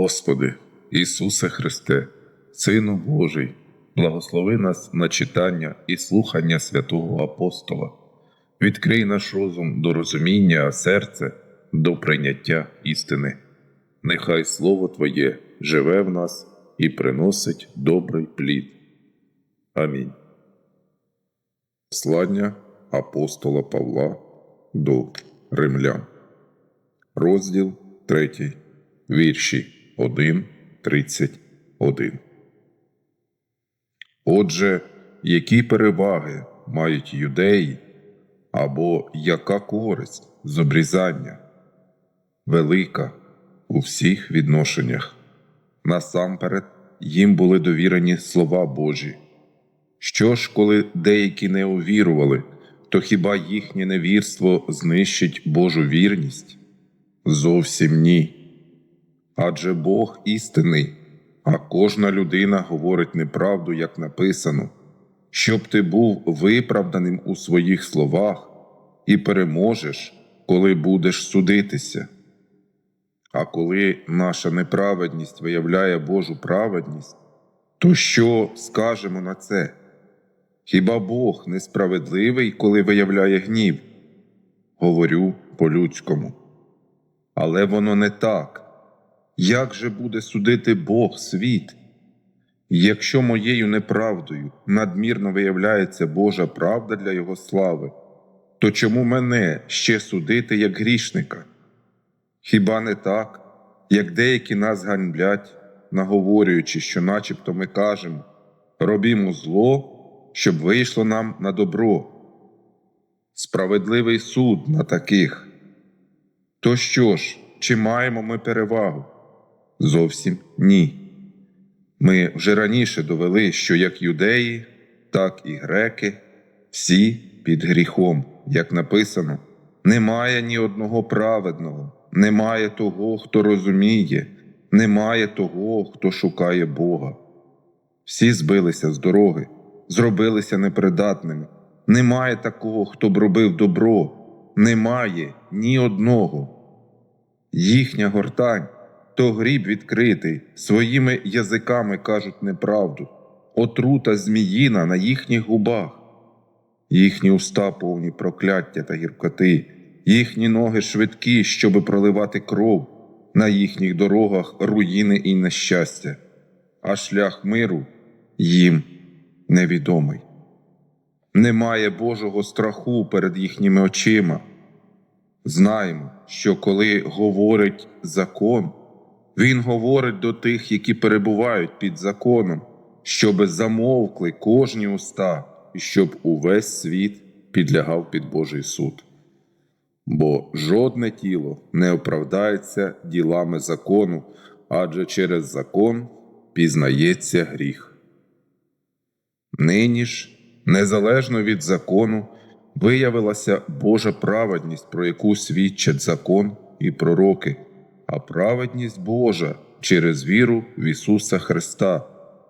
Господи, Ісусе Христе, Сину Божий, благослови нас на читання і слухання святого Апостола. Відкрий наш розум до розуміння, а серце до прийняття істини. Нехай Слово Твоє живе в нас і приносить добрий плід. Амінь. Послання апостола Павла до Римлян. Розділ 3, вірші 1, 31. Отже, які переваги мають юдеї або яка користь з обрізання? Велика у всіх відношеннях. Насамперед їм були довірені слова Божі. Що ж, коли деякі не увірували, то хіба їхнє невірство знищить Божу вірність? Зовсім ні. Адже Бог істинний, а кожна людина говорить неправду, як написано, щоб ти був виправданим у своїх словах і переможеш, коли будеш судитися. А коли наша неправедність виявляє Божу праведність, то що скажемо на це? Хіба Бог несправедливий, коли виявляє гнів? Говорю по-людському. Але воно не так. Як же буде судити Бог світ? Якщо моєю неправдою надмірно виявляється Божа правда для Його слави, то чому мене ще судити як грішника? Хіба не так, як деякі нас ганьблять, наговорюючи, що начебто ми кажемо робімо зло, щоб вийшло нам на добро. Справедливий суд на таких. То що ж, чи маємо ми перевагу? Зовсім ні. Ми вже раніше довели, що як юдеї, так і греки всі під гріхом, як написано, немає ні одного праведного, немає того, хто розуміє, немає того, хто шукає Бога. Всі збилися з дороги, зробилися непридатними. Немає такого, хто б робив добро, немає ні одного. Їхня гортань то гріб відкритий, своїми язиками кажуть неправду, отрута зміїна на їхніх губах. Їхні уста повні прокляття та гіркоти, їхні ноги швидкі, щоби проливати кров, на їхніх дорогах руїни і нещастя, а шлях миру їм невідомий. Немає Божого страху перед їхніми очима. Знаємо, що коли говорить закон, він говорить до тих, які перебувають під законом, щоби замовкли кожні уста, і щоб увесь світ підлягав під Божий суд. Бо жодне тіло не оправдається ділами закону, адже через закон пізнається гріх. Нині ж, незалежно від закону, виявилася Божа праведність, про яку свідчать закон і пророки, а праведність Божа через віру в Ісуса Христа,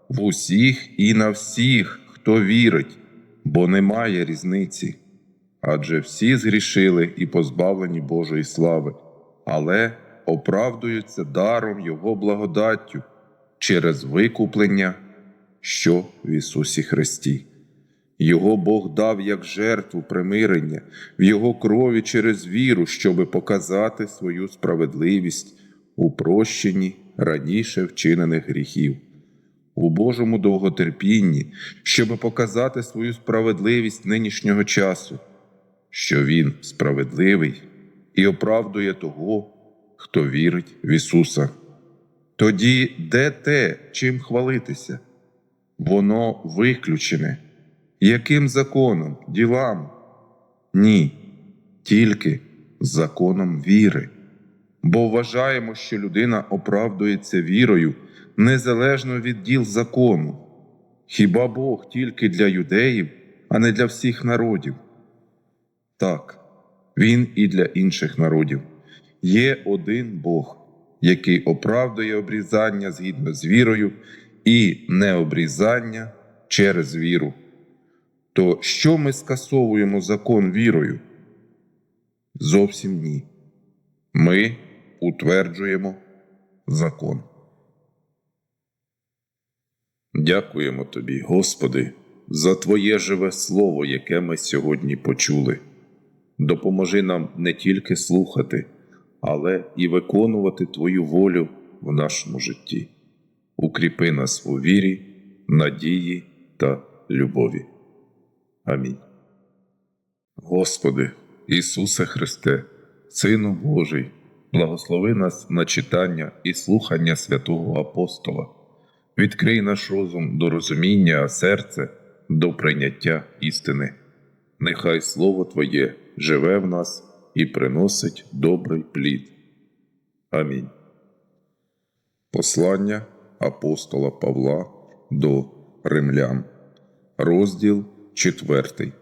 в усіх і на всіх, хто вірить, бо немає різниці. Адже всі згрішили і позбавлені Божої слави, але оправдуються даром Його благодаттю через викуплення, що в Ісусі Христі. Його Бог дав як жертву примирення в Його крові через віру, щоби показати свою справедливість у прощенні раніше вчинених гріхів, у Божому довготерпінні, щоби показати свою справедливість нинішнього часу, що Він справедливий і оправдує того, хто вірить в Ісуса. Тоді де те, чим хвалитися? Воно виключене. Яким законом, ділам? Ні, тільки законом віри. Бо вважаємо, що людина оправдується вірою незалежно від діл закону. Хіба Бог тільки для юдеїв, а не для всіх народів? Так, Він і для інших народів. Є один Бог, який оправдує обрізання згідно з вірою і необрізання через віру. То що ми скасовуємо закон вірою? Зовсім ні. Ми утверджуємо закон. Дякуємо тобі, Господи, за Твоє живе слово, яке ми сьогодні почули. Допоможи нам не тільки слухати, але і виконувати Твою волю в нашому житті. Укріпи нас у вірі, надії та любові. Амінь. Господи, Ісусе Христе, Сину Божий, благослови нас на читання і слухання святого Апостола. Відкрий наш розум до розуміння, а серце до прийняття істини. Нехай Слово Твоє живе в нас і приносить добрий плід. Амінь. Послання апостола Павла до римлян, розділ 4,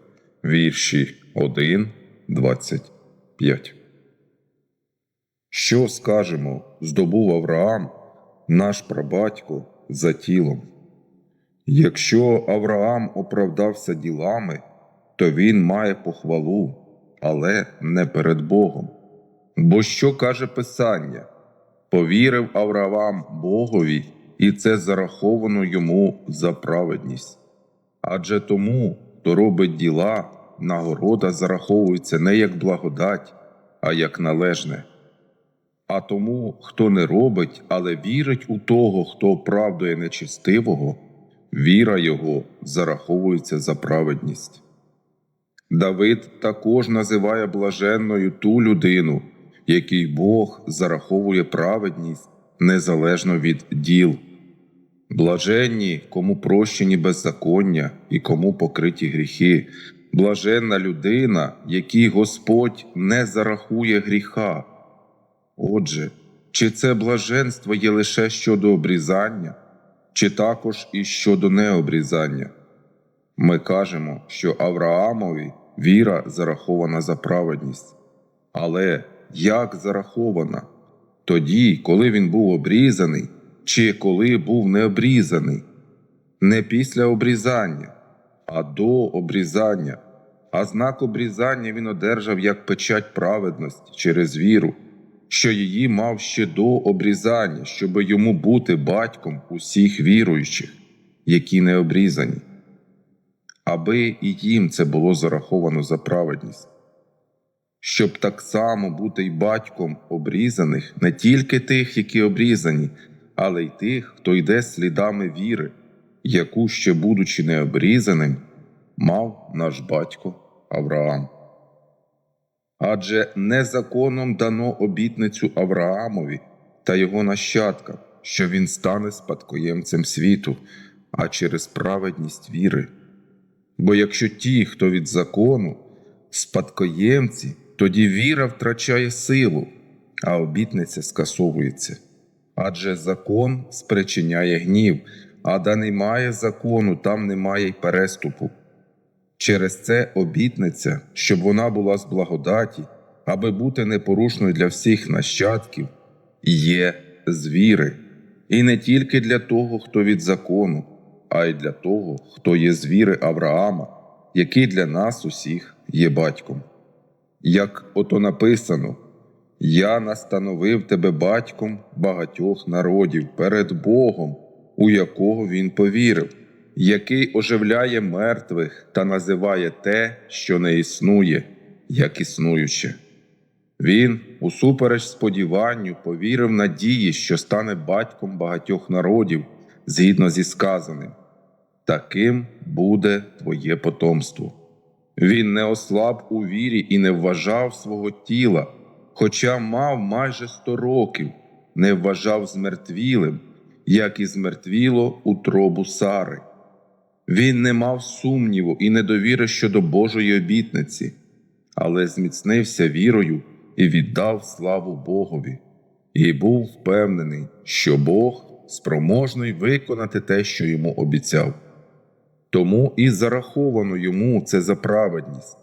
вірші 1, 25. Що скажемо, здобув Авраам, наш прабатько, за тілом? Якщо Авраам оправдався ділами, то він має похвалу, але не перед Богом. Бо що каже Писання? Повірив Авраам Богові, і це зараховано йому за праведність. Адже тому, хто робить діла, нагорода зараховується не як благодать, а як належне. А тому, хто не робить, але вірить у того, хто оправдує нечистивого, віра його зараховується за праведність. Давид також називає блаженною ту людину, якій Бог зараховує праведність незалежно від діл. Блаженні, кому прощені беззаконня і кому покриті гріхи, блаженна людина, якій Господь не зарахує гріха. Отже, чи це блаженство є лише щодо обрізання, чи також і щодо необрізання? Ми кажемо, що Авраамові віра зарахована за праведність. Але як зарахована? Тоді, коли він був обрізаний, чи коли був не обрізаний? Не після обрізання, а до обрізання. А знак обрізання він одержав як печать праведності через віру, що її мав ще до обрізання, щоб йому бути батьком усіх віруючих, які не обрізані аби і їм це було зараховано за праведність, щоб так само бути й батьком обрізаних не тільки тих, які обрізані, але й тих, хто йде слідами віри, яку ще, будучи необрізаним, мав наш батько Авраам. Адже не законом дано обітницю Авраамові та його нащадкам, що він стане спадкоємцем світу, а через праведність віри. Бо якщо ті, хто від закону, спадкоємці, тоді віра втрачає силу, а обітниця скасовується. Адже закон спричиняє гнів, а де немає закону, там немає й переступу. Через це обітниця, щоб вона була з благодаті, аби бути непорушною для всіх нащадків, є з віри, і не тільки для того, хто від закону а й для того, хто є з віри Авраама, який для нас усіх є батьком. Як ото написано, Я настановив тебе батьком багатьох народів перед Богом, у якого він повірив, який оживляє мертвих та називає те, що не існує, як існуюче. Він, усупереч сподіванню, повірив надії, що стане батьком багатьох народів, згідно зі сказаним таким буде твоє потомство. Він не ослаб у вірі і не вважав свого тіла, хоча мав майже сто років, не вважав змертвілим, як і змертвіло утробу Сари. Він не мав сумніву і недовіри щодо Божої обітниці, але зміцнився вірою і віддав славу Богові, і був впевнений, що Бог спроможний виконати те, що йому обіцяв тому і зараховано йому це за праведність.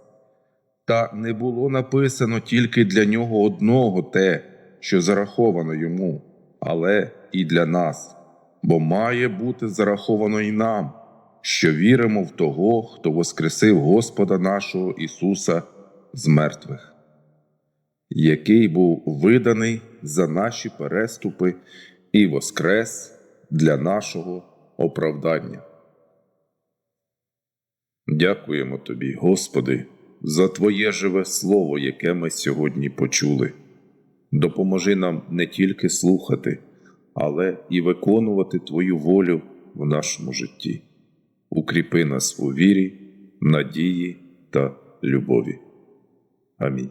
Та не було написано тільки для нього одного те, що зараховано йому, але і для нас, бо має бути зараховано і нам, що віримо в того, хто воскресив Господа нашого Ісуса з мертвих, який був виданий за наші переступи і воскрес для нашого оправдання. Дякуємо Тобі, Господи, за Твоє живе Слово, яке ми сьогодні почули. Допоможи нам не тільки слухати, але і виконувати Твою волю в нашому житті. Укріпи нас у вірі, надії та любові. Амінь.